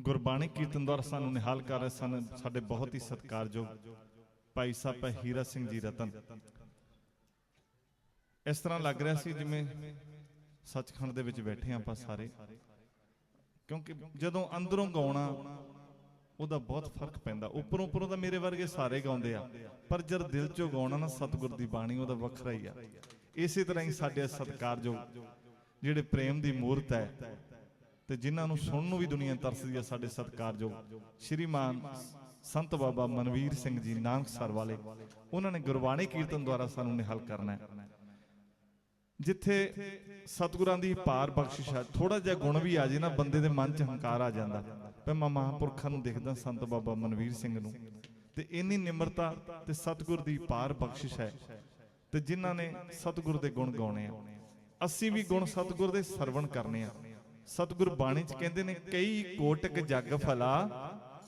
ਗੁਰਬਾਣੀ ਕੀਰਤਨ ਦੁਆਰਾ ਸਾਨੂੰ ਨਿਹਾਲ ਕਰ ਰਹੇ ਸਨ। ਸਾਡੇ ਬਹੁਤ ਹੀ ਸਤਿਕਾਰਯੋਗ ਭਾਈ ਸਾਹਿਬ ਹੀਰਾ ਸਿੰਘ ਜੀ ਰਤਨ। ਇਸ ਤਰ੍ਹਾਂ ਲੱਗ ਰਿਹਾ ਸੀ ਜਿਵੇਂ ਸੱਚਖੰਡ ਦੇ ਵਿੱਚ ਬੈਠੇ ਹਾਂ ਆਪਾਂ ਸਾਰੇ। ਕਿਉਂਕਿ ਜਦੋਂ ਅੰਦਰੋਂ ਗਾਉਣਾ, ਉਹਦਾ ਬਹੁਤ ਫ਼ਰਕ ਪੈਂਦਾ। ਉੱਪਰੋਂ ਉੱਪਰੋਂ ਤਾਂ ਮੇਰੇ ਵਰਗੇ ਸਾਰੇ ਗਾਉਂਦੇ ਆ। ਪਰ ਜਦ ਦਿਲ ਚੋਂ ਗਾਉਣਾ ਨਾ, ਸਤਿਗੁਰ ਦੀ ਬਾਣੀ, ਉਹਦਾ ਵੱਖਰਾ ਹੀ ਆ। ਇਸੇ ਤਰ੍ਹਾਂ ਹੀ ਸਾਡੇ ਸਤਿਕਾਰਯੋਗ ਜਿਹੜੇ ਪ੍ਰੇਮ ਦੀ ਮੂਰਤ ਹੈ ਤੇ ਜਿਨ੍ਹਾਂ ਨੂੰ ਸੁਣਨ ਨੂੰ ਵੀ ਦੁਨੀਆ ਤਰਸਦੀ ਹੈ, ਸਾਡੇ ਸਤਿਕਾਰਯੋਗ ਸ਼੍ਰੀਮਾਨ ਸੰਤ ਬਾਬਾ ਮਨਵੀਰ ਸਿੰਘ ਜੀ ਨਾਨਕਸਰ ਵਾਲੇ, ਉਹਨਾਂ ਨੇ ਗੁਰਬਾਣੀ ਕੀਰਤਨ ਦੁਆਰਾ ਸਾਨੂੰ ਨਿਹਾਲ ਕਰਨਾ ਹੈ। ਜਿੱਥੇ ਸਤਿਗੁਰਾਂ ਦੀ ਪਾਰ ਬਖਸ਼ਿਸ਼ ਹੈ ਥੋੜਾ ਜਿਹਾ ਗੁਣ ਵੀ ਆ ਜੇ ਨਾ, ਬੰਦੇ ਦੇ ਮਨ 'ਚ ਹੰਕਾਰ ਆ ਜਾਂਦਾ। ਪਰ ਮੈਂ ਮਹਾਂਪੁਰਖਾਂ ਨੂੰ ਦੇਖਦਾ, ਸੰਤ ਬਾਬਾ ਮਨਵੀਰ ਸਿੰਘ ਨੂੰ। ਤੇ ਇੰਨੀ ਨਿਮਰਤਾ ਤੇ ਸਤਿਗੁਰ ਦੀ ਪਾਰ ਬਖਸ਼ਿਸ਼ ਹੈ, ਤੇ ਜਿਨ੍ਹਾਂ ਨੇ ਸਤਿਗੁਰ ਦੇ ਗੁਣ ਗਾਉਣੇ ਆ। ਅਸੀਂ ਵੀ ਗੁਣ ਸਤਿਗੁਰ ਦੇ ਸਰਵਣ ਕਰਨੇ ਆ। ਸਤਿਗੁਰ ਬਾਣੀ 'ਚ ਕਹਿੰਦੇ ਨੇ, ਕਈ ਕੋਟਕ ਜਗ ਫਲਾ,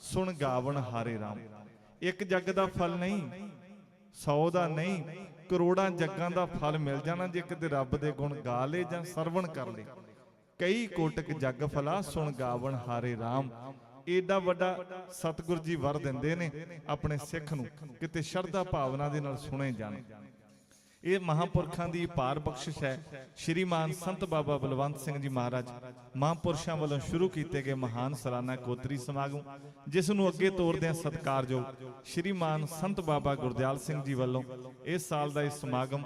ਸੁਣ ਗਾਵਣ ਹਾਰੇ RAM ਇੱਕ ਜੱਗ ਦਾ ਫਲ ਨਹੀਂ 100 ਦਾ ਨਹੀਂ, ਕਰੋੜਾਂ ਜੱਗਾਂ ਦਾ ਫਲ ਮਿਲ ਜਾਣਾ ਜੇ ਕਿਤੇ ਰੱਬ ਦੇ ਗੁਣ ਗਾ ਲੇ ਜਾਂ ਸਰਵਣ ਕਰ ਲੇ। ਕਈ ਕੋਟਕ ਜੱਗ ਫਲਾ, ਸੁਣ ਗਾਵਣ ਹਾਰੇ RAM ਏਡਾ ਵੱਡਾ ਸਤਿਗੁਰ ਜੀ ਵਰ ਦਿੰਦੇ ਨੇ ਆਪਣੇ ਸਿੱਖ ਨੂੰ, ਕਿਤੇ ਸ਼ਰਧਾ ਭਾਵਨਾ ਦੇ ਨਾਲ ਸੁਣੇ ਜਾਣ। ਇਹ ਮਹਾਪੁਰਖਾਂ ਦੀ ਪਾਰ ਬਖਸ਼ਿਸ਼ ਹੈ। ਸ਼੍ਰੀਮਾਨ ਸੰਤ ਬਾਬਾ ਬਲਵੰਤ ਸਿੰਘ ਜੀ ਮਹਾਰਾਜ ਮਹਾਪੁਰਸ਼ਾਂ ਵੱਲੋਂ ਸ਼ੁਰੂ ਕੀਤੇ ਗਏ ਮਹਾਨ ਸਾਲਾਨਾ ਕੋਤਰੀ ਸਮਾਗਮ, ਜਿਸ ਨੂੰ ਅੱਗੇ ਤੋਰਦਿਆਂ ਹਾਂ ਸਤਿਕਾਰਯੋਗ ਸ਼੍ਰੀਮਾਨ ਸੰਤ ਬਾਬਾ ਗੁਰਦਿਆਲ ਸਿੰਘ ਜੀ ਵੱਲੋਂ ਇਸ ਸਾਲ ਦਾ ਇਹ ਸਮਾਗਮ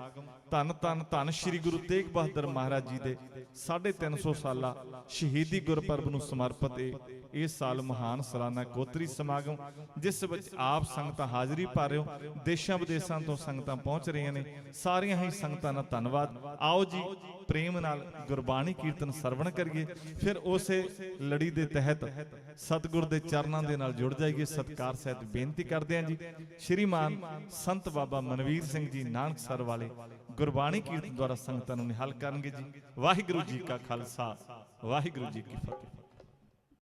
ਧੰਨ ਧੰਨ ਧੰਨ ਸ਼੍ਰੀ ਗੁਰੂ ਤੇਗ ਬਹਾਦਰ ਮਹਾਰਾਜ ਜੀ ਦੇ 350 ਸਾਲਾ ਸ਼ਹੀਦੀ ਗੁਰਪੁਰਬ ਨੂੰ ਸਮਰਪਿਤ ਇਹ ਇਸ ਸਾਲ ਮਹਾਨ ਸਾਲਾਨਾ ਕੋਤਰੀ ਸਮਾਗਮ, ਜਿਸ ਵਿੱਚ ਆਪ ਸੰਗਤਾਂ ਹਾਜ਼ਰੀ ਭਰ ਰਹੇ ਹੋ, ਦੇਸ਼ਾਂ ਵਿਦੇਸ਼ਾਂ ਤੋਂ ਸੰਗਤਾਂ ਪਹੁੰਚ ਰਹੀਆਂ ਨੇ, ਸਾਰੀਆਂ ਹੀ ਸੰਗਤਾਂ ਦਾ ਧੰਨਵਾਦ। ਆਓ ਜੀ, ਪ੍ਰੇਮ ਨਾਲ ਗੁਰਬਾਣੀ ਕੀਰਤਨ ਸਰਵਣ ਕਰੀਏ, ਫਿਰ ਉਸੇ ਲੜੀ ਦੇ ਤਹਿਤ ਸਤਿਗੁਰ ਦੇ ਚਰਨਾਂ ਦੇ ਨਾਲ ਜੁੜ ਜਾਈਏ, ਸਤਕਾਰ ਸਹਿਤ ਬੇਨਤੀ ਕਰਦੇ ਹਾਂ ਜੀ। ਸ਼੍ਰੀਮਾਨ ਸੰਤ ਬਾਬਾ ਮਨਵੀਰ ਸਿੰਘ ਜੀ ਨਾਨਕ ਸਰ ਵਾਲੇ ਗੁਰਬਾਣੀ ਕੀਰਤਨ ਦੁਆਰਾ ਸੰਗਤਾਂ ਨੂੰ ਨਿਹਾਲ ਕਰਨਗੇ ਜੀ। ਵਾਹਿਗੁਰੂ ਜੀ ਕਾ ਖਾਲਸਾ, ਵਾਹਿਗੁਰੂ ਜੀ ਕੀ ਫਤਿਹ।